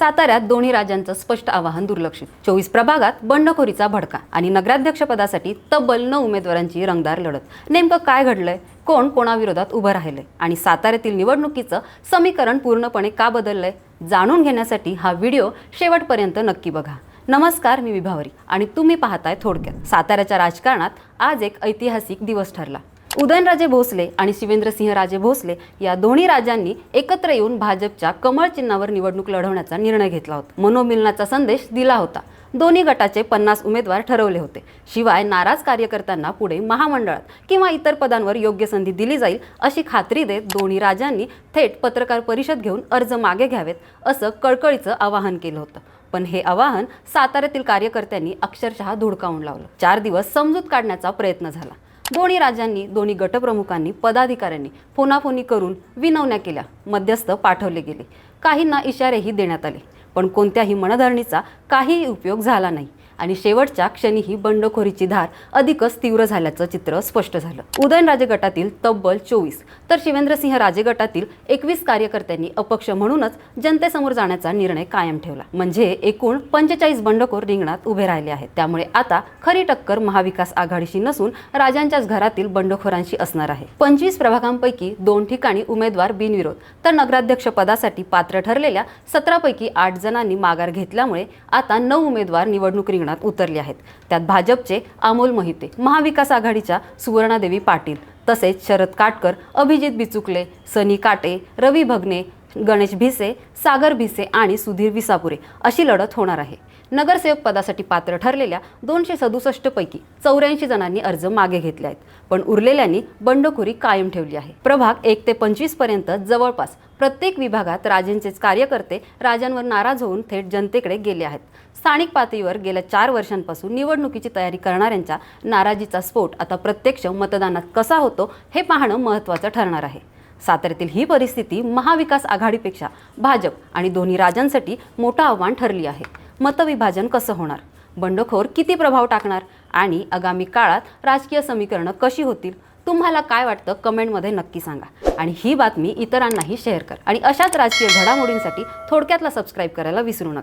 साताऱ्यात दोन्ही राज्यांचं स्पष्ट आवाहन दुर्लक्षित. चोवीस प्रभागात बंडखोरीचा भडका आणि नगराध्यक्षपदासाठी तब्बल नऊ उमेदवारांची रंगदार लढत. नेमकं काय घडलंय? कोण कोणाविरोधात उभं राहिलंय? आणि साताऱ्यातील निवडणुकीचं समीकरण पूर्णपणे का बदललंय? जाणून घेण्यासाठी हा व्हिडिओ शेवटपर्यंत नक्की बघा. नमस्कार मी विभावरी आणि तुम्ही पाहताय थोडक्यात. साताऱ्याच्या राजकारणात आज एक ऐतिहासिक दिवस ठरला. उदयनराजे भोसले आणि शिवेंद्रसिंहराजे भोसले या दोन्ही राजांनी एकत्र येऊन भाजपच्या कमळ चिन्हावर निवडणूक लढवण्याचा निर्णय घेतला होता. मनोमिलनाचा संदेश दिला होता. दोन्ही गटाचे पन्नास उमेदवार ठरवले होते. शिवाय नाराज कार्यकर्त्यांना पुढे महामंडळात किंवा इतर पदांवर योग्य संधी दिली जाईल अशी खात्री देत दोन्ही राजांनी थेट पत्रकार परिषद घेऊन अर्ज मागे घ्यावेत असं कळकळीचं आवाहन केलं होतं. पण हे आवाहन साताऱ्यातील कार्यकर्त्यांनी अक्षरशः धुडकावून लावलं. चार दिवस समजूत काढण्याचा प्रयत्न झाला. दोन्ही राज्यांनी दोन्ही गटप्रमुखांनी पदाधिकाऱ्यांनी फोनाफोनी करून विनवण्या केल्या. मध्यस्थ पाठवले गेले. काहींना इशारेही देण्यात आले. पण कोणत्याही मनधरणीचा काहीही उपयोग झाला नाही. आणि शेवटच्या क्षणी ही बंडखोरीची धार अधिकच तीव्र झाल्याचं चित्र स्पष्ट झालं. उदयनराजे गटातील तब्बल चोवीस तर शिवेंद्रसिंह राजे गटातील एकवीस कार्यकर्त्यांनी अपक्ष म्हणूनच जनतेसमोर जाण्याचा निर्णय कायम ठेवला. म्हणजे एकूण पंचेचाळीस बंडखोर रिंगणात उभे राहिले आहेत. त्यामुळे आता खरी टक्कर महाविकास आघाडीशी नसून राजांच्याच घरातील बंडखोरांशी असणार आहे. पंचवीस प्रभागांपैकी दोन ठिकाणी उमेदवार बिनविरोध तर नगराध्यक्ष पदासाठी पात्र ठरलेल्या सतरापैकी आठ जणांनी माघार घेतल्यामुळे आता नऊ उमेदवार निवडणूक रिंगणात उतरले आहेत. त्यात भाजपचे अमोल मोहिते महाविकास आघाडीच्या सुवर्णादेवी पाटील तसेच शरद काटकर अभिजित बिचुकले सनी काटे रवी भगने गणेश भिसे सागर भिसे आणि सुधीर विसापुरे अशी लढत होणार आहे. नगरसेवक पदासाठी पात्र ठरलेल्या दोनशे सदुसष्ट पैकी चौऱ्याऐंशी जणांनी अर्ज मागे घेतले आहेत. पण उरलेल्यांनी बंडखोरी कायम ठेवली आहे. प्रभाग एक ते पंचवीसपर्यंत जवळपास प्रत्येक विभागात राजेंचेच कार्यकर्ते राजांवर नाराज होऊन थेट जनतेकडे गेले आहेत. स्थानिक पातळीवर गेल्या चार वर्षांपासून निवडणुकीची तयारी करणाऱ्यांच्या नाराजीचा स्फोट आता प्रत्यक्ष मतदानात कसा होतो हे पाहणं महत्त्वाचं ठरणार आहे. साताऱ्यातील ही परिस्थिती महाविकास आघाडीपेक्षा भाजप आणि दोन्ही राजांसाठी मोठं आव्हान ठरली आहे. मतविभाजन कसं होणार? बंडखोर किती प्रभाव टाकणार? आणि आगामी काळात राजकीय समीकरणं कशी होतील? तुम्हाला काय वाटतं? कमेंटमध्ये नक्की सांगा. आणि ही बातमी इतरांनाही शेअर कर. आणि अशाच राजकीय घडामोडींसाठी थोडक्यातला सबस्क्राईब करायला विसरू नका.